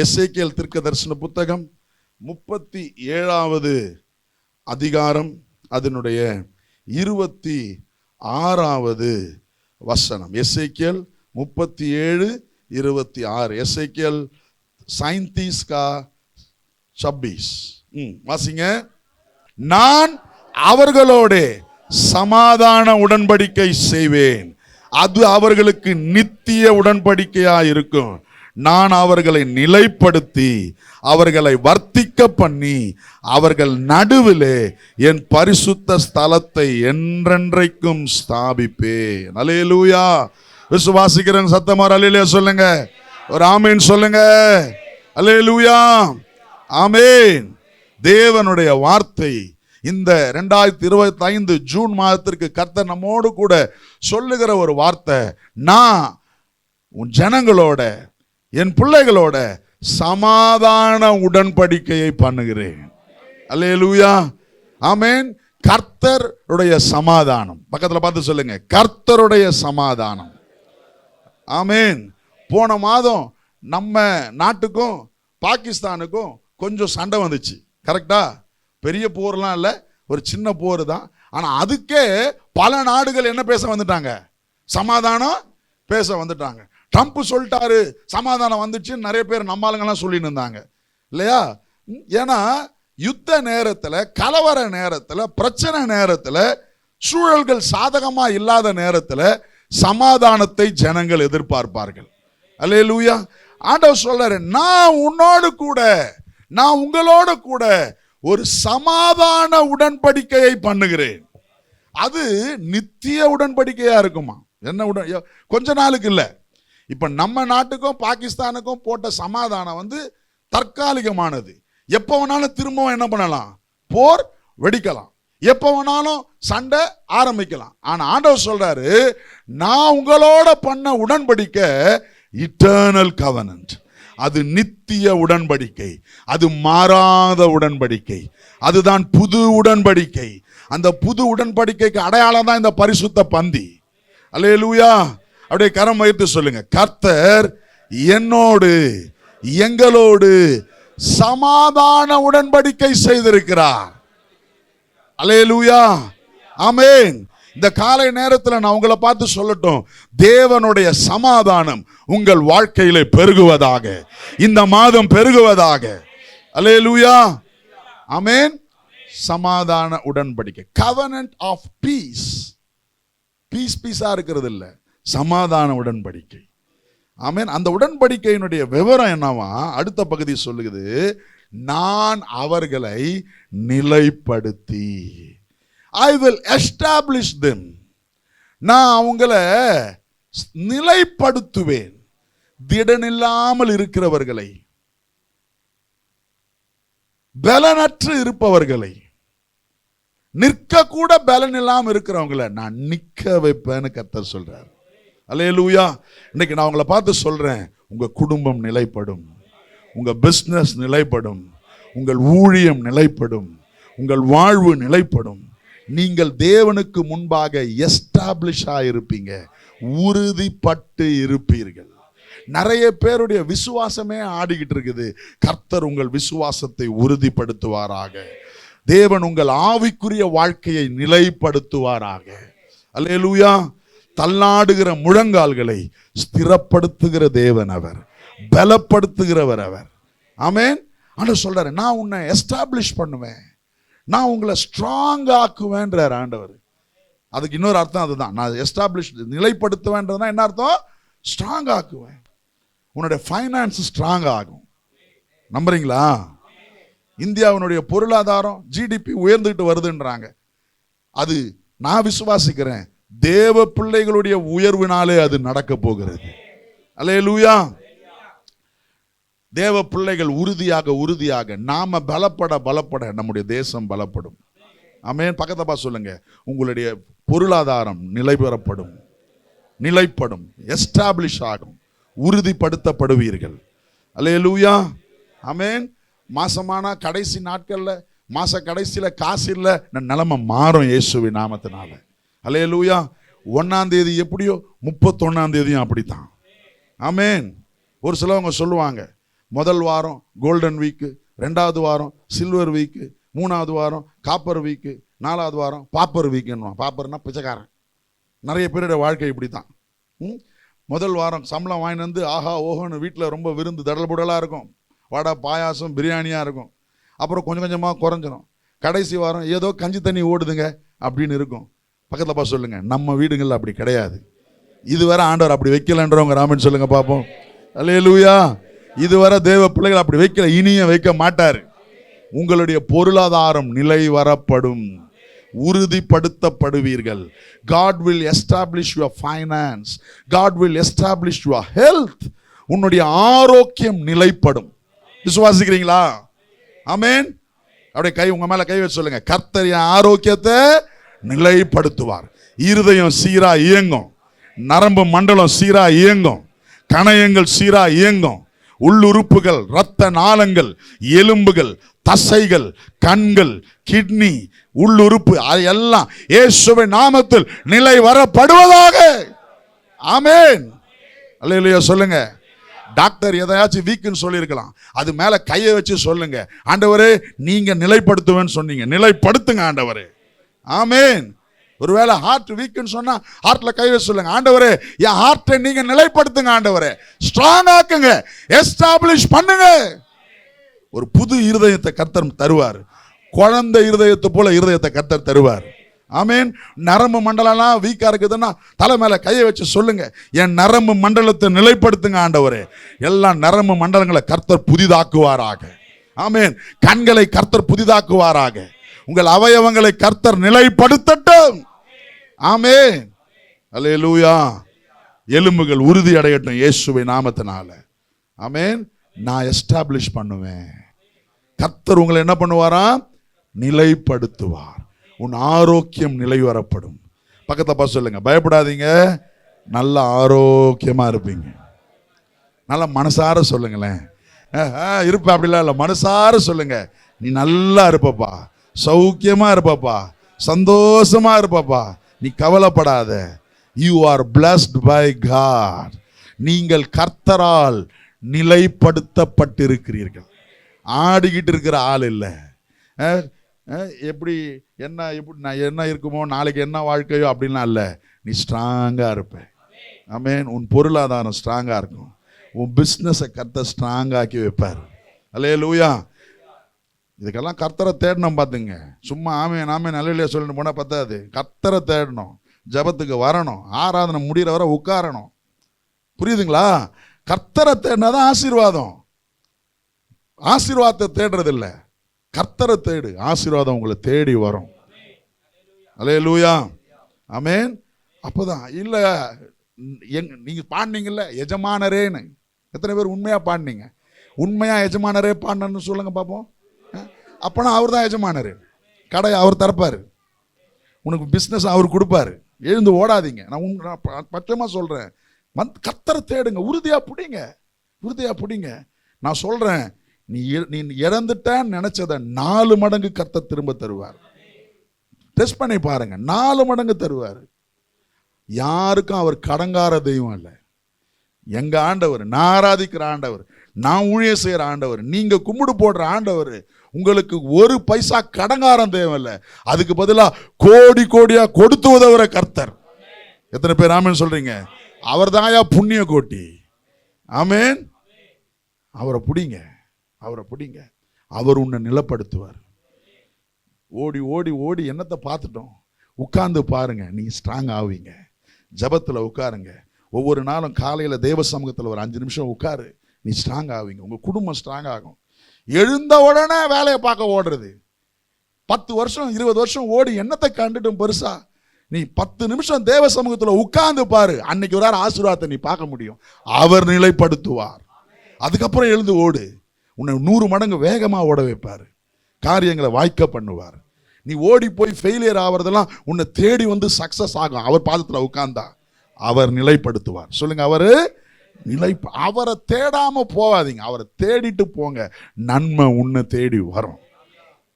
எஸ்ஐகேல் திருக்க தரிசன புத்தகம் முப்பத்தி ஏழாவது அதிகாரம் அதனுடைய இருபத்தி ஆறாவது வசனம். எஸ்ஐகேல் முப்பத்தி ஏழு இருபத்தி ஆறு. எஸ்ஐகேல் சைந்தீஸ் கா சப்பீஸ். ம் வாசிங்க. நான் அவர்களோட சமாதான உடன்படிக்கை செய்வேன். அது அவர்களுக்கு நித்திய உடன்படிக்கையா இருக்கும் நான் அவர்களை நிலைப்படுத்தி அவர்களை வர்த்திக்க பண்ணி அவர்கள் நடுவிலே என் பரிசுத்த ஸ்தலத்தை என்றென்றைக்கும் ஸ்தாபிப்பேன். அலையலூயா விசுவாசிக்கிறேன் சத்தமார் அலையிலே சொல்லுங்க. ஒரு ஆமீன் சொல்லுங்க. அலையலூயா ஆமேன். தேவனுடைய வார்த்தை இந்த ரெண்டாயிரத்தி இருபத்தி ஐந்து ஜூன் மாதத்திற்கு கர்த்தர் நம்மோடு கூட சொல்லுகிற ஒரு வார்த்தை நான் உன் ஜனங்களோட என் பிள்ளைகளோட சமாதான உடன்படிக்கையை பண்ணுகிறேன். அல்லேலூயா. ஆமேன். கர்த்தருடைய சமாதானம். பக்கத்தில் பார்த்து சொல்லுங்க. கர்த்தருடைய சமாதானம். ஆமேன். போன மாதம் நம்ம நாட்டுக்கும் பாகிஸ்தானுக்கும் கொஞ்சம் சண்டை வந்துச்சு. கரெக்டா பெரிய போர்லாம் இல்லை. ஒரு சின்ன போர் தான். ஆனால் அதுக்கே பல நாடுகள் என்ன பேச வந்துட்டாங்க? சமாதானம் பேச வந்துட்டாங்க. ட்ரம்ப் சொல்லிட்டாரு சமாதானம் வந்துச்சுன்னு நிறைய பேர் நம்மளுங்கெல்லாம் சொல்லிட்டு இருந்தாங்க. இல்லையா? ஏன்னா யுத்த நேரத்தில் கலவர நேரத்தில் பிரச்சனை நேரத்தில் சூழல்கள் சாதகமாக இல்லாத நேரத்தில் சமாதானத்தை ஜனங்கள் எதிர்பார்ப்பார்கள். அல்லேலூயா! ஆண்டவர் சொல்றாரு நான் உன்னோடு கூட நான் உங்களோட கூட ஒரு சமாதான உடன்படிக்கையை பண்ணுகிறேன். அது நித்திய உடன்படிக்கையா இருக்குமா? என்ன உடன் கொஞ்ச நாளுக்கு இல்லை. இப்போ நம்ம நாட்டுக்கும் பாகிஸ்தானுக்கும் போட்ட சமாதானம் வந்து தற்காலிகமானது. எப்போ வேணாலும் திரும்பவும் என்ன பண்ணலாம்? போர் வெடிக்கலாம். எப்போ வேணாலும் சண்டை ஆரம்பிக்கலாம். ஆனால் ஆண்டவர் சொல்றாரு நான் உங்களோட பண்ண உடன்படிக்கை இட்டர்னல் கவனன்ட் அது நித்திய உடன்படிக்கை. அது மாறாத உடன்படிக்கை. அதுதான் புது உடன்படிக்கை. அந்த புது உடன்படிக்கைக்கு அடையாளம் தான் இந்த பரிசுத்த பந்தி. அல்லேலூயா! அப்படியே கரம் வைத்து சொல்லுங்க. கர்த்தர் என்னோடு எங்களோடு சமாதான உடன்படிக்கை செய்திருக்கிறார். அலையலூயா அமேன் இந்த காலை நேரத்தில் நான் உங்களை பார்த்து சொல்லட்டும். தேவனுடைய சமாதானம் உங்கள் வாழ்க்கையில பெருகுவதாக. இந்த மாதம் பெருகுவதாக. அல்லேலூயா. அமேன் சமாதான உடன்படிக்கை. கவனன்ட் ஆஃப் பீஸ் பீஸ் பீஸாக இருக்கிறது இல்லை. சமாதான உடன்படிக்கை. ஆமேன். அந்த உடன்படிக்கையினுடைய விவரம் என்னவா? அடுத்த பகுதி சொல்லுகிறது நான் அவர்களை நிலைப்படுத்தி. ஐ வில் எஸ்டாப்ளிஷ் தெம் நான் அவங்கள நிலைப்படுத்துவேன். திடனில்லாமல் இருக்கிறவர்களை. பலனற்று இருப்பவர்களை. நிற்க கூட பலன் இல்லாமல் இருக்கிறவங்கள நான் நிற்க வைப்பேன்னு கத்தர் சொல்றார். அல்லேலூயா இன்னைக்கு நான் உங்களை பார்த்து சொல்கிறேன் உங்கள் குடும்பம் நிலைப்படும். உங்கள் பிஸ்னஸ் நிலைப்படும். உங்கள் ஊழியம் நிலைப்படும். உங்கள் வாழ்வு நிலைப்படும். நீங்கள் தேவனுக்கு முன்பாக எஸ்டாப்ளிஷாக இருப்பீங்க. உறுதிப்பட்டு இருப்பீர்கள். நிறைய பேருடைய விசுவாசமே ஆடிக்கிட்டு இருக்குது. கர்த்தர் உங்கள் விசுவாசத்தை உறுதிப்படுத்துவாராக. தேவன் உங்கள் ஆவிக்குரிய வாழ்க்கையை நிலைப்படுத்துவாராக. அல்லேலூயா தள்ளாடுகிற முழங்கால்களை ஸ்திரப்படுத்துகிற தேவன் அவர் பலப்படுத்துகிறவர் அவர். ஆமேன்? ஆண்டவர் சொல்கிறார் நான் உன்னை எஸ்டாப்ளிஷ் பண்ணுவேன். நான் உங்களை ஸ்ட்ராங் ஆக்குவேன்றார் ஆண்டவர். அதுக்கு இன்னொரு அர்த்தம் அதுதான். நான் எஸ்டாப்ளிஷ் நிலைப்படுத்துவேன்றதுனா என்ன அர்த்தம்? ஸ்ட்ராங் ஆக்குவேன். உன்னுடைய ஃபைனான்ஸ் ஸ்ட்ராங் ஆகும். நம்புறீங்களா? இந்தியாவினுடைய பொருளாதாரம் ஜிடிபி உயர்ந்துக்கிட்டு வருதுன்றாங்க. அது நான் விசுவாசிக்கிறேன். தேவ பிள்ளைகளுடைய உயர்வினாலே அது நடக்க போகிறது. அல்லேலூயா. தேவ பிள்ளைகள் உறுதியாக உறுதியாக நாம பலப்பட பலப்பட நம்முடைய தேசம் பலப்படும். ஆமென். பக்கத்தப்பா சொல்லுங்க. உங்களுடைய பொருளாதாரம் நிலைபெறப்படும். நிலைப்படும். எஸ்டாப்ளிஷ் ஆகும். உறுதிப்படுத்தப்படுவீர்கள். அல்லேலூயா. ஆமென். மாசமான கடைசி நாட்களில் மாச கடைசியில் காசு இல்லை நிலைமை மாறும் இயேசுவின் நாமத்தினால. அல்லேலூயா ஒன்னாம் தேதி எப்படியோ முப்பத்தொன்னாம் தேதியும் அப்படித்தான். ஆமேன் ஒரு சிலவங்க சொல்லுவாங்க முதல் வாரம் கோல்டன் வீக்கு ரெண்டாவது வாரம் சில்வர் வீக்கு மூணாவது வாரம் காப்பர் வீக்கு நாலாவது வாரம் பாப்பர் வீக்குன்னு பாப்பர்னா பிச்சைக்காரன். நிறைய பேருடைய வாழ்க்கை இப்படி தான் முதல் வாரம் சம்பளம் வாங்கிட்டு வந்து ஆஹா ஓஹோன்னு வீட்டில் ரொம்ப விருந்து தடல்புடலாக இருக்கும். வடை பாயாசம் பிரியாணியாக இருக்கும். அப்புறம் கொஞ்சம் கொஞ்சமாக குறைஞ்சிரும். கடைசி வாரம் ஏதோ கஞ்சி தண்ணி ஓடுதுங்க அப்படின்னு இருக்கும். பக்கத்தில் பா சொல்லுங்கள் நம்ம வீடுங்களில் அப்படி கிடையாது. இதுவரை ஆண்டவர் அப்படி வைக்கலன்றவங்க ராமன் சொல்லுங்கள் பார்ப்போம் அல்லேலூயா இதுவரை தேவ பிள்ளைகள் அப்படி வைக்கல இனியும் வைக்க மாட்டார். உங்களுடைய பொருளாதாரம் நிலை வரப்படும் உறுதிப்படுத்தப்படுவீர்கள். God will establish your finance God will establish your health உன்னுடைய ஆரோக்கியம் நிலைப்படும். விசுவாசிக்கிறீங்களா? ஆமென் அப்படியே கை உங்க மேல கை வச்சு சொல்லுங்க. கர்த்தர் ஆரோக்கியத்தை நிலைப்படுத்துவார். இருதயம் சீரா இயங்கும். நரம்பு மண்டலம் சீரா இயங்கும். கணையங்கள் சீரா இயங்கும். உள்ளுறுப்புகள் இரத்த நாளங்கள் எலும்புகள் தசைகள் கண்கள் கிட்னி உள்ளுறுப்பு அது எல்லாம் நாமத்தில் நிலை வரப்படுவதாக. ஆமென். அல்லையா சொல்லுங்க. டாக்டர் எதையாச்சும் வீக்குன்னு சொல்லியிருக்கலாம். அது மேலே கையை வச்சு சொல்லுங்க. ஆண்டவரே நீங்கள் நிலைப்படுத்துவேன்னு சொன்னீங்க. நிலைப்படுத்துங்க ஆண்டவரே. ஆமேன். ஒருவேளை ஹார்ட் வீக்குன்னு சொன்னால் ஹார்ட்டில் கை வச்சு சொல்லுங்க. ஆண்டவரே என் ஹார்ட்டை நீங்கள் நிலைப்படுத்துங்க ஆண்டவரே. ஸ்ட்ராங் ஆக்குங்க. எஸ்டாப்ளிஷ் பண்ணுங்க. ஒரு புது இருதயத்தை கர்த்தர் தருவார். குழந்தை இருதயத்தை போல இருதயத்தை கர்த்தர் தருவார். ஆமீன். நரம்பு மண்டலம்லாம் வீக்காக இருக்குதுன்னா தலை மேலே கையை வச்சு சொல்லுங்க. என் நரம்பு மண்டலத்தை நிலைப்படுத்துங்க ஆண்டவரே. எல்லா நரம்பு மண்டலங்களை கர்த்தர் புதிதாக்குவாராக. ஆமீன். கண்களை கர்த்தர் புதிதாக்குவாராக. உங்கள் அவயவங்களை கர்த்தர் நிலைப்படுத்தட்டும். ஆமேன். அல்லேலூயா எலும்புகள் உறுதி அடையட்டும் இயேசுவை நாமத்தினால. ஆமேன். நான் எஸ்டாப்ளிஷ் பண்ணுவேன். கர்த்தர் உங்களை என்ன பண்ணுவாராம் நிலைப்படுத்துவார். உன் ஆரோக்கியம் நிலை வரப்படும். பக்கத்துல பார்த்து சொல்லுங்க பயப்படாதீங்க. நல்ல ஆரோக்கியமாக இருப்பீங்க. நல்லா மனசார சொல்லுங்களேன். இருப்பேன் இருப்ப அப்படிலாம் இல்லை. மனசார சொல்லுங்க. நீ நல்லா இருப்பப்பா. சௌக்கியமாக இருப்பப்பா. சந்தோஷமாக இருப்பப்பா. நீ கவலைப்படாத. You are blessed by God நீங்கள் கர்த்தரால் நிலைப்படுத்தப்பட்டிருக்கிறீர்கள். ஆடிக்கிட்டு இருக்கிற ஆள் இல்லை. எப்படி என்ன எப்படி நான் என்ன இருக்குமோ நாளைக்கு என்ன வாழ்க்கையோ அப்படின்லாம் இல்லை. நீ ஸ்ட்ராங்காக இருப்ப. ஆமேன் உன் பொருளாதாரம் ஸ்ட்ராங்காக இருக்கும். உன் பிஸ்னஸை கர்த்தர் ஸ்ட்ராங்காக்கி வைப்பார். அல்லையே லூயா இதுக்கெல்லாம் கர்த்தரை தேடணும் பார்த்துங்க. சும்மா ஆமே நாமே நல்ல சொல்லிட்டு போனால் பத்தாது. கர்த்தரை தேடணும். ஜெபத்துக்கு வரணும். ஆராதனை முடிகிற வரை உட்காரணும். புரியுதுங்களா? கர்த்தரை தேடினா தான் ஆசீர்வாதம். ஆசீர்வாதத்தை தேடுறதில்ல. கர்த்தரை தேடு. ஆசீர்வாதம் உங்களை தேடி வரும். அலே லூயா அமேன் அப்போதான் இல்லை எங் நீங்கள் பாடினீங்கல்ல எஜமானரேன்னு. எத்தனை பேர் உண்மையாக பாடினீங்க? உண்மையாக எஜமானரே பாடினு சொல்லுங்க பார்ப்போம். அப்போனா அவர் தான் எஜமானர். கடை அவர் திறப்பார். உனக்கு பிஸ்னஸ் அவர் கொடுப்பாரு. எழுந்து ஓடாதீங்க. நான் உங்க நான் ப- சொல்கிறேன் மந்த் வந்து கத்தரை தேடுங்க. உறுதியாக பிடிங்க. உறுதியாக பிடிங்க. நான் சொல்கிறேன் நீ இ- நீ இறந்துட்டேன்னு நினச்சதை நாலு மடங்கு கத்த திரும்ப தருவார். டெஸ்ட் பண்ணி பாருங்க. நாலு மடங்கு தருவார். யாருக்கும் அவர் கடங்கார தெய்வம் இல்லை. எங்கள் ஆண்டவர் நான் ஆராதிக்கிற ஆண்டவர் நான் ஊழிய செய்கிற ஆண்டவர் நீங்கள் கும்பிடு போடுற ஆண்டவர் உங்களுக்கு ஒரு பைசா கடங்காரம் தேவையில்லை. அதுக்கு பதிலாக கோடி கோடியாக கொடுத்து உதவுற கர்த்தர். எத்தனை பேர் ஆமேன்னு சொல்றீங்க? அவர் தாயா புண்ணிய கோட்டி. ஆமேன்? அவரை பிடிங்க. அவரை பிடிங்க. அவர் உன்னை நிலப்படுத்துவார். ஓடி ஓடி ஓடி என்னத்தை பார்த்துட்டோம்? உட்கார்ந்து பாருங்க. நீங்கள் ஸ்ட்ராங் ஆவீங்க. ஜபத்தில் உட்காருங்க. ஒவ்வொரு நாளும் காலையில் தேவ சமூகத்தில் ஒரு அஞ்சு நிமிஷம் உட்காரு. நீ ஸ்ட்ராங் ஆவீங்க. உங்கள் குடும்பம் ஸ்ட்ராங் ஆகும். எழுந்த உடனே வேலையை பார்க்க ஓடுறது. பத்து வருஷம் இருபது வருஷம் ஓடி என்னத்தை கண்டுட்டும் பெருசா? நீ பத்து நிமிஷம் தேவ சமூகத்தில் உட்கார்ந்து பாரு. அன்னைக்கு ஒரு ஆசீர்வாதத்தை நீ பார்க்க முடியும். அவர் நிலைப்படுத்துவார். அதுக்கப்புறம் எழுந்து ஓடு. உன்னை நூறு மடங்கு வேகமாக ஓட வைப்பார். காரியங்களை வாய்க்க பண்ணுவார். நீ ஓடி போய் ஃபெயிலியர் ஆகிறதெல்லாம் உன்னை தேடி வந்து சக்ஸஸ் ஆகும். அவர் பாதத்தில் உட்கார்ந்தா. அவர் நிலைப்படுத்துவார். சொல்லுங்க அவர் நிலை அவரை தேடாம போகாதீங்க அவரை தேடிட்டு போங்க. நன்மை உன்னை தேடி வரும்.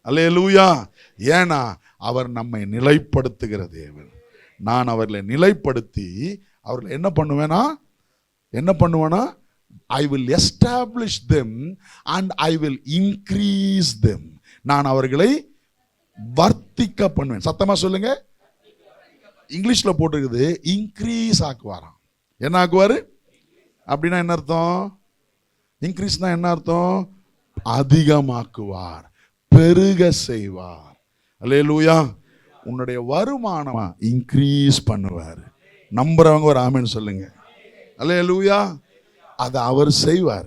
அல்லேலூயா. ஏன்னா அவர் நம்மை நிலைப்படுத்துகிற தேவன். நான் அவர்களை நிலைப்படுத்தி அவர்களை என்ன பண்ணுவேனா? என்ன பண்ணுவேனா? I will establish them and I will increase them நான் அவர்களை வர்த்திக்க பண்ணுவேன். சத்தமாக சொல்லுங்க. இங்கிலீஷில் போட்டிருக்குது இன்க்ரீஸ் ஆக்குவாராம். என்ன ஆக்குவார்? அப்படின்னா என்ன அர்த்தம்? இன்க்ரீஸ்னா என்ன அர்த்தம்? அதிகமாக்குவார் பெருக செய்வார். அல்லேலூயா. உன்னுடைய வருமானம் இன்க்ரீஸ் பண்ணுவார். நம்புறவங்க ஒரு ஆமின்னு சொல்லுங்க. அல்லேலூயா. அதை அவர் செய்வார்.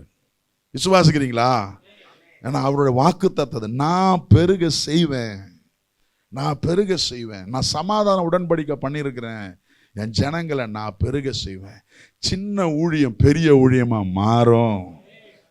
விசுவாசிக்கிறீங்களா? ஏன்னா அவருடைய வாக்கு தத்தது நான் பெருக செய்வேன். நான் பெருக செய்வேன். நான் சமாதான உடன்படிக்கை பண்ணியிருக்கிறேன். என் ஜனங்களை நான் பெருக செய்வேன். சின்ன ஊழியம் பெரிய ஊழியமா மாறும்.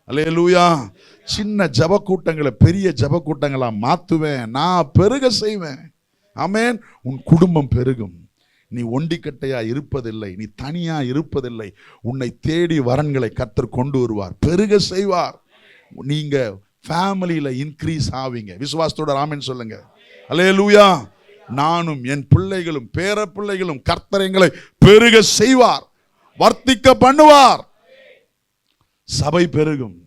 அல்லேலூயா. சின்ன ஜப கூட்டங்களை பெரிய ஜப கூட்டங்களா மாத்துவேன். நான் பெருக செய்வேன். ஆமேன். உன் குடும்பம் பெருகும். நீ ஒண்டிக்கட்டையா இருப்பதில்லை. நீ தனியா இருப்பதில்லை. உன்னை தேடி வரன்களை கத்தர் கொண்டு வருவார். பெருக செய்வார். நீங்க ஃபேமிலியில இன்க்ரீஸ் ஆவீங்க. விசுவாசத்தோட ராமன் சொல்லுங்க. அல்லேலூயா. நானும் என் பிள்ளைகளும் பேர பிள்ளைகளும் கர்த்தரைங்களை பெருக செய்வார். வர்த்திக்க பண்ணுவார் சபை பெருகும்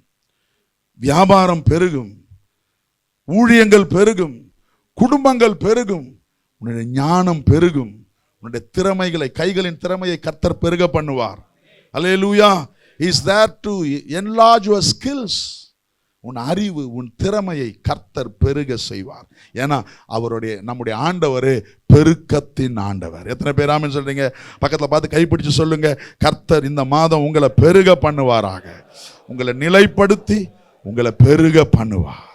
வியாபாரம் பெருகும் ஊழியங்கள் பெருகும் குடும்பங்கள் பெருகும் உன்னுடைய ஞானம் பெருகும் உன்னுடைய திறமைகளை கைகளின் திறமையை கர்த்தர் பெருக பண்ணுவார். Hallelujah is there to enlarge your skills உன் அறிவு உன் திறமையை கர்த்தர் பெருக செய்வார். ஏன்னா அவருடைய நம்முடைய ஆண்டவர் பெருக்கத்தின் ஆண்டவர். எத்தனை பேர் ஆமின்னு சொல்கிறீங்க பக்கத்தில் பார்த்து கைப்பிடிச்சு சொல்லுங்க. கர்த்தர் இந்த மாதம் உங்களை பெருக பண்ணுவாராக. உங்களை நிலைப்படுத்தி உங்களை பெருக பண்ணுவார்.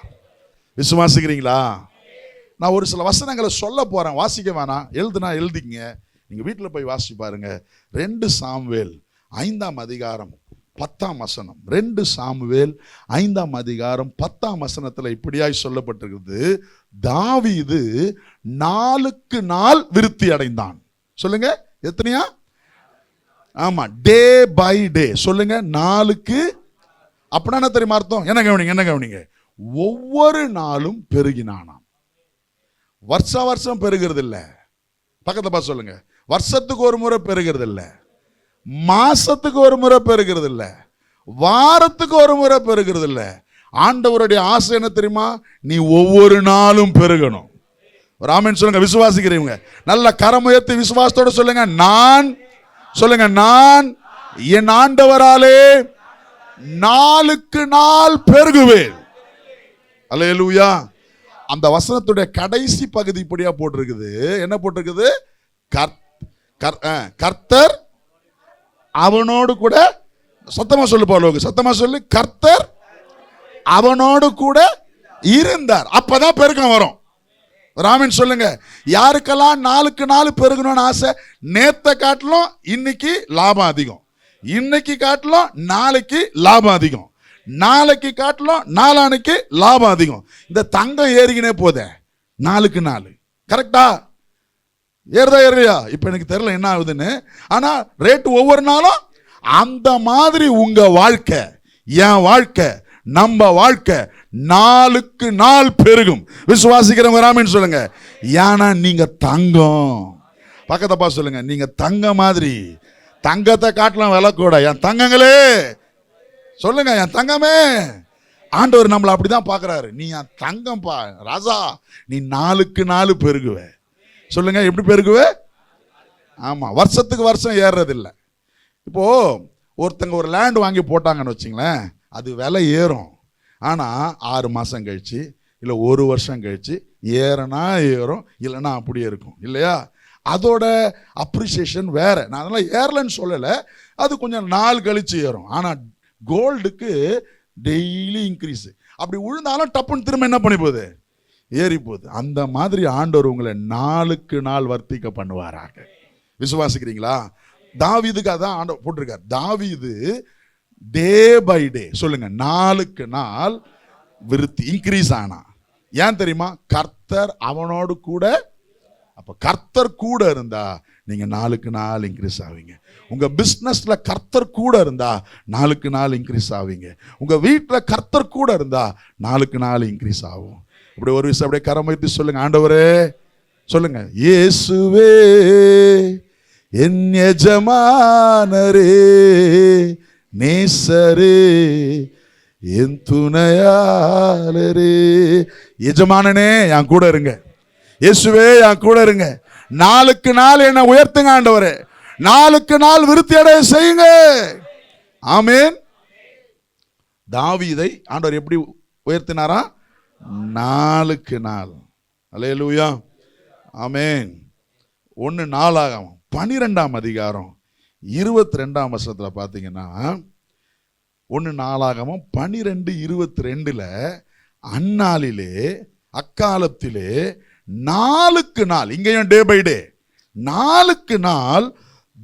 விசுவாசிக்கிறீங்களா? நான் ஒரு சில வசனங்களை சொல்ல போகிறேன் வாசிக்க வேணாம். எழுதுனா எழுதிங்க நீங்கள் வீட்டில் போய் வாசிச்சு பாருங்க. ரெண்டு சாம்வேல் ஐந்தாம் அதிகாரம் பத்தாம் வசனம். ரெண்டு சாமுவேல் ஐந்தாம் அதிகாரம் பத்தாம் வசனத்தில் இப்படியாய் சொல்லப்பட்டிருக்கிறது. தாவிது நாளுக்கு நாள் விருத்தி அடைந்தான். சொல்லுங்க எத்தனையா? ஆமா டே பை டே. சொல்லுங்க நாளுக்கு. அப்படின்னா என்ன தெரியுமா அர்த்தம்? என்ன கவனிங்க என்ன கவனிங்க? ஒவ்வொரு நாளும் பெருகினானாம். வருஷம் வருஷம் பெருகிறது இல்லை பக்கத்தை பார்த்து சொல்லுங்க. வருஷத்துக்கு ஒரு முறை பெருகிறது இல்லை மாசத்துக்கு ஒரு முறை பெருகிறது இல்லை வாரத்துக்கு ஒரு முறை பெருகிறது இல்லை ஆண்டவருடைய ஆசை என்ன தெரியுமா? நீ ஒவ்வொரு நாளும் பெருகணும். ராமன் சொல்லுங்க விசுவாசிக்கிறீங்க நல்ல கரமுயர்த்தி விசுவாசத்தோட சொல்லுங்க நான் சொல்லுங்க நான் என் ஆண்டவராலே நாளுக்கு நாள் பெருகுவேன். அல்லேலூயா. அந்த வசனத்துடைய கடைசி பகுதி இப்படியா போட்டிருக்குது? என்ன போட்டிருக்குது? ஆ, கர்த்தர் அவனோடு கூட சத்தமாக சொல்லு போல சத்தமாக சொல்லு. கர்த்தர் அவனோடு கூட இருந்தார். அப்பதான் பெருக்கம் வரும். ராமின் சொல்லுங்க. யாருக்கெல்லாம் நாளுக்கு நாள் பெருகணும்னு ஆசை நேத்த காட்டிலும் இன்னைக்கு லாபம் அதிகம். இன்னைக்கு காட்டிலும் நாளைக்கு லாபம் அதிகம். நாளைக்கு காட்டிலும் நாளானைக்கு லாபம் அதிகம். இந்த தங்கம் ஏறிக்கினே போதே நாளுக்கு நாள். கரெக்டா? ஏறுதா ஏறுறியா இப்போ எனக்கு தெரில என்ன ஆகுதுன்னு. ஆனால் ரேட்டு ஒவ்வொரு நாளும் அந்த மாதிரி உங்கள் வாழ்க்கை என் வாழ்க்கை நம்ம வாழ்க்கை நாளுக்கு நாள் பெருகும். விசுவாசிக்கிறவங்க ராமின்னு சொல்லுங்க. ஏன்னா நீங்கள் தங்கம். பக்கத்தப்பா சொல்லுங்க. நீங்கள் தங்க மாதிரி. தங்கத்தை காட்டலாம் விலை கூட. என் தங்கங்களே! சொல்லுங்க என் தங்கமே! ஆண்டவர் நம்மளை அப்படிதான் பார்க்குறாரு. நீ என் தங்கம்ப்பா ராஜா. நீ நாளுக்கு நாள் பெருகுவ. சொல்லுங்க எப்படி பெருகுவ? ஆமாம் வருஷத்துக்கு வருஷம் ஏறுறதில்ல. இப்போது ஒருத்தங்க ஒரு லேண்ட் வாங்கி போட்டாங்கன்னு வச்சிங்களேன் அது விலை ஏறும். ஆனால் ஆறு மாதம் கழித்து இல்லை ஒரு வருஷம் கழிச்சு ஏறனா ஏறும் இல்லைன்னா அப்படியே இருக்கும். இல்லையா? அதோட அப்ரிசியேஷன் வேறு. நான் அதெல்லாம் ஏறலைன்னு சொல்லலை. அது கொஞ்சம் நாள் கழித்து ஏறும். ஆனால் கோல்டுக்கு டெய்லி இன்க்ரீஸு அப்படி விழுந்தாலும் டப்புன்னு திரும்ப என்ன பண்ணி போகுது? ஏறி போகுது அந்த மாதிரி ஆண்டவர் உங்களை நாளுக்கு நாள் வர்த்திக்க பண்ணுவாராக. விசுவாசிக்கிறீங்களா? தாவிதுக்கு அதான் ஆண்டவர் போட்டிருக்கார். தாவிது டே பை டே சொல்லுங்க நாளுக்கு நாள் விருத்தி இன்க்ரீஸ் ஆனா. ஏன் தெரியுமா? கர்த்தர் அவனோடு கூட அப்போ கர்த்தர் கூட இருந்தா நீங்கள் நாளுக்கு நாள் இன்க்ரீஸ் ஆவீங்க. உங்கள் பிஸ்னஸில் கர்த்தர் கூட இருந்தா நாளுக்கு நாள் இன்க்ரீஸ் ஆவீங்க. உங்கள் வீட்டில் கர்த்தர் கூட இருந்தா நாளுக்கு நாள் இன்க்ரீஸ் ஆகும். இப்படி ஒரு விஷயம் அப்படியே கரம் வைத்து சொல்லுங்க. ஆண்டவரே சொல்லுங்க. இயேசுவே என் எஜமானரே நேசரே என் துணையாளரே. எஜமானனே என் கூட இருங்க. இயேசுவே என் கூட இருங்க. நாளுக்கு நாள் என்னை உயர்த்துங்க ஆண்டவரே. நாளுக்கு நாள் விருத்தி அடைய செய்யுங்க. ஆமென். தாவீதை ஆண்டவர் எப்படி உயர்த்தினாரா? நாளுக்கு நாள். அல்லேலூயா. ஆமேன். ஒன்று நாளாகும் பனிரெண்டாம் அதிகாரம். இருபத்தி ரெண்டாம் வருஷத்தில் பார்த்தீங்கன்னா ஒன்று நாளாகவும் பனிரெண்டு இருபத்தி ரெண்டில் அந்நாளிலே அக்காலத்திலே நாளுக்கு நாள் இங்கேயும் டே பை டே நாளுக்கு நாள்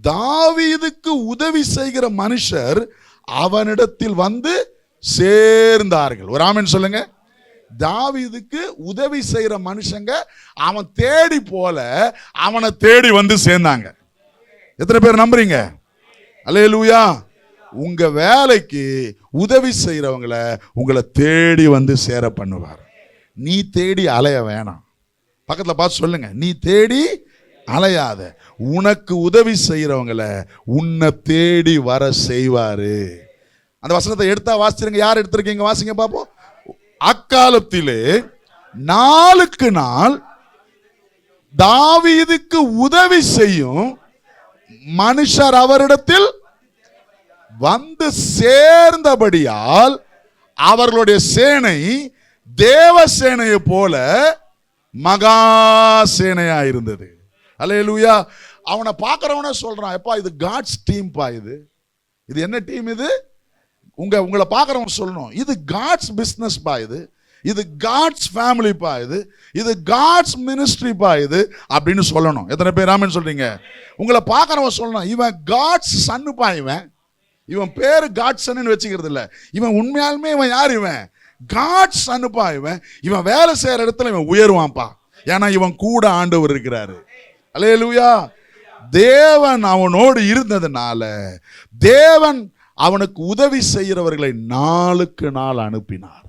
தாவீதுக்கு உதவி செய்கிற மனுஷர் அவனிடத்தில் வந்து சேர்ந்தார்கள். ஒரு ஆமென் சொல்லுங்கள் தாவிதுக்கு உதவி செய்கிற மனுஷங்க அவன் தேடி போல அவனை தேடி வந்து சேர்ந்தாங்க. எத்தனை பேர் நம்புறீங்க? அல்லேலூயா. உங்க வேலைக்கு உதவி செய்கிறவங்கள உங்களை தேடி வந்து சேர பண்ணுவார். நீ தேடி அலைய வேணாம். பக்கத்தில் பார்த்து சொல்லுங்க. நீ தேடி அலையாத. உனக்கு உதவி செய்கிறவங்கள உன்னை தேடி வர செய்வார். அந்த வசனத்தை எடுத்தா வாசிச்சிருங்க. யார் எடுத்திருக்கீங்க? வாசிங்க பார்ப்போம் அக்காலத்திலே நாளுக்கு நாள் தாவீதுக்கு உதவி செய்யும் மனுஷர் அவரிடத்தில் வந்து சேர்ந்தபடியால் அவர்களுடைய சேனை தேவ சேனையை போல மகா சேனையா இருந்தது. அல்லேலூயா. அவனை பார்க்கறவனே சொல்றான் எப்பா இது காட்ஸ் டீம் பா இது. இது என்ன டீம் இது? உங்கள் உங்களை பார்க்குறவங்க சொல்லணும். இது காட்ஸ் பிஸ்னஸ் பா இது. இது காட்ஸ் ஃபேமிலி இது. இது காட்ஸ் மினிஸ்ட்ரிப்பா இது அப்படின்னு சொல்லணும். எத்தனை பேர் ஆமென்னு சொல்கிறீங்க உங்களை பார்க்குறவன் சொல்லணும். இவன் காட்ஸ் சன்னுப்பா இவன். இவன் பேர் காட் சன்னு வச்சுக்கிறது இல்லை. இவன் உண்மையாலுமே இவன் யார் இவன்? காட் சன்னுப்பா இவன். இவன் வேலை செய்கிற இடத்துல இவன் உயருவான்ப்பா ஏன்னா இவன் கூட ஆண்டவர் இருக்கிறாரு. அல்லேலூயா தேவன் அவனோடு இருந்ததுனால தேவன் அவனுக்கு உதவி செய்கிறவர்களை நாளுக்கு நாள் அனுப்பினார்.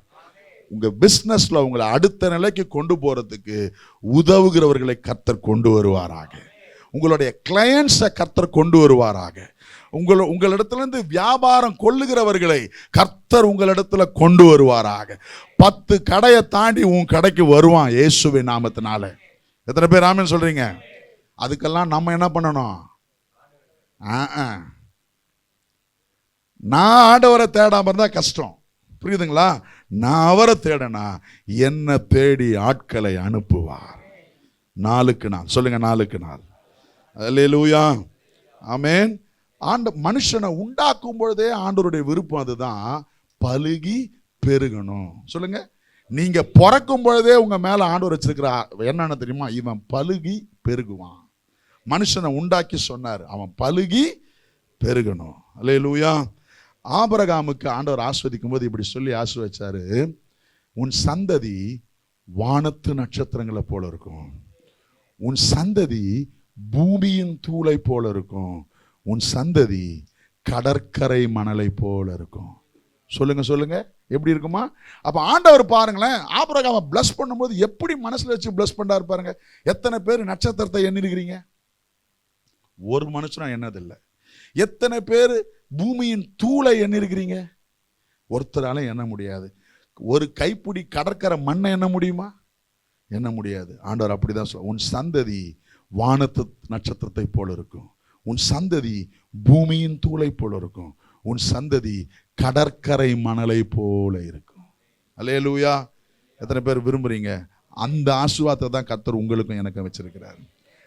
உங்கள் பிஸ்னஸில் உங்களை அடுத்த நிலைக்கு கொண்டு போகிறதுக்கு உதவுகிறவர்களை கர்த்தர் கொண்டு வருவாராக. உங்களுடைய கிளையன்ஸை கர்த்தர் கொண்டு வருவாராக. உங்கள் உங்களிடத்துலேருந்து வியாபாரம் கொள்ளுகிறவர்களை கர்த்தர் உங்களிடத்துல கொண்டு வருவாராக. பத்து கடையை தாண்டி உன் கடைக்கு வருவான் இயேசுவை நாமத்தினால. எத்தனை பேர் ராமன் சொல்கிறீங்க அதுக்கெல்லாம் நம்ம என்ன பண்ணணும்? ஆ ஆ. நான் ஆண்டவரை தேடாமல் இருந்தால் கஷ்டம். புரியுதுங்களா? நான் அவரை தேடனா என்னை தேடி ஆட்களை அனுப்புவார். நாளுக்கு நாள். சொல்லுங்க நாளுக்கு நாள். அல்லேலூயா ஆமேன் ஆண்ட மனுஷனை உண்டாக்கும் பொழுதே ஆண்டவருடைய விருப்பம் அதுதான். பழுகி பெருகணும். சொல்லுங்க. நீங்க பிறக்கும் பொழுதே உங்க மேல ஆண்டவர் வச்சிருக்கிற என்னன்னு தெரியுமா? இவன் பழுகி பெருகுவான். மனுஷனை உண்டாக்கி சொன்னார். அவன் பழுகி பெருகணும். அல்லேலூயா ஆபரகாமுக்கு ஆண்டவர் ஆஸ்வதிக்கும் போது இப்படி சொல்லி ஆஸ்வதிச்சாரு உன் சந்ததி வானத்து நட்சத்திரங்களை போல இருக்கும். உன் சந்ததி பூமியின் தூளை போல இருக்கும். உன் சந்ததி கடற்கரை மணலை போல இருக்கும். சொல்லுங்க சொல்லுங்க. எப்படி இருக்குமா? அப்போ ஆண்டவர் பாருங்களேன் ஆபரகாம பிளஸ் பண்ணும்போது எப்படி மனசில் வச்சு பிளஸ் பண்ணாரு பாருங்க. எத்தனை பேர் நட்சத்திரத்தை எண்ணிருக்கிறீங்க? ஒரு மனுஷனும் எண்ணதில்லை எத்தனை பேர் பூமியின் தூளை எண்ணிருக்கிறீங்க? ஒருத்தரால எண்ண முடியாது. ஒரு கைப்பிடி கடற்கரை மண்ணை எண்ண முடியுமா? எண்ண முடியாது. ஆண்டவர் அப்படிதான் சொல்ல உன் சந்ததி வானத்து நட்சத்திரத்தை போல இருக்கும். உன் சந்ததி பூமியின் தூளை போல இருக்கும். உன் சந்ததி கடற்கரை மணலை போல இருக்கும். அல்லேலூயா. எத்தனை பேர் விரும்புறீங்க? அந்த ஆசுவாத்தை தான் கத்தர் உங்களுக்கும் எனக்கும் வச்சிருக்கிறார்.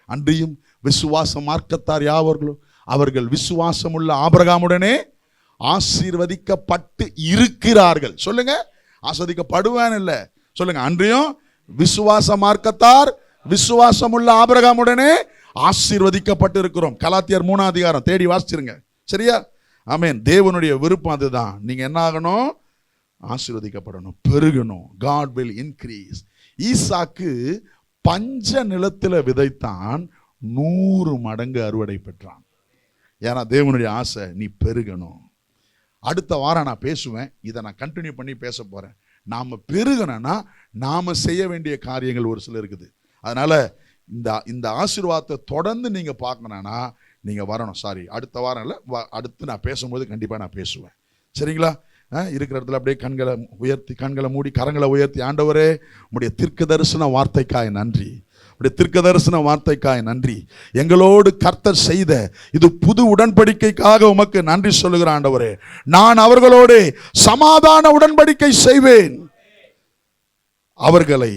அன்றியும் விசுவாச மார்க்கத்தார் யாவர்களும் அவர்கள் விசுவாசமுள்ள ஆபரகாமுடனே ஆசீர்வதிக்கப்பட்டு இருக்கிறார்கள். சொல்லுங்க. ஆஸ்வதிக்கப்படுவேன் இல்லை. சொல்லுங்க. அன்றையும் விசுவாச மார்க்கத்தார் விசுவாசமுள்ள ஆபரகாமுடனே ஆசீர்வதிக்கப்பட்டு இருக்கிறோம் கலாத்தியர் மூணாம் அதிகாரம் தேடி வாசிச்சிருங்க. சரியா? ஆமென். தேவனுடைய விருப்பம் அதுதான். நீங்க என்ன ஆகணும்? ஆசீர்வதிக்கப்படணும். பெருகணும். காட் வில் இன்க்ரீஸ் ஈசாக்கு பஞ்ச நிலத்தில் விதைத்தான் நூறு மடங்கு அறுவடை பெற்றான். ஏன்னா தேவனுடைய ஆசை நீ பெருகணும். அடுத்த வாரம் நான் பேசுவேன். இதை நான் கண்டினியூ பண்ணி பேச போகிறேன் நாம் பெருகணும்னா நாம் செய்ய வேண்டிய காரியங்கள் ஒரு சில இருக்குது. அதனால் இந்த இந்த ஆசீர்வாதத்தை தொடர்ந்து நீங்கள் பார்க்கணும்னா நீங்கள் வரணும். சாரி அடுத்த வாரம் இல்லை வ- அடுத்து நான் பேசும்போது கண்டிப்பாக நான் பேசுவேன். சரிங்களா? இருக்கிற இடத்துல அப்படியே கண்களை உயர்த்தி கண்களை மூடி கரங்களை உயர்த்தி ஆண்டவரே உடைய தீர்க்க தரிசன வார்த்தைக்காய் நன்றி. உடைய திருக்க தரிசன வார்த்தைக்காய் நன்றி. எங்களோடு கர்த்தர் செய்த இது புது உடன்படிக்கைக்காக உமக்கு நன்றி சொல்லுகிற ஆண்டவரே. நான் அவர்களோடு சமாதான உடன்படிக்கை செய்வேன். அவர்களை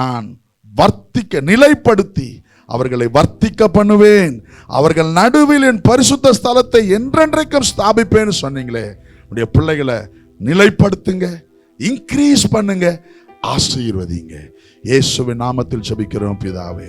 நான் வர்த்திக்க நிலைப்படுத்தி அவர்களை வர்த்திக்க பண்ணுவேன். அவர்கள் நடுவில் என் பரிசுத்த ஸ்தலத்தை என்றென்றைக்கும் ஸ்தாபிப்பேன்னு சொன்னீங்களே. உடைய பிள்ளைகளை நிலைப்படுத்துங்க இன்க்ரீஸ் பண்ணுங்க ஆசீர்வதிங்க. இயேசுவின் நாமத்தில் ஜபிக்கிறோம் பிதாவே.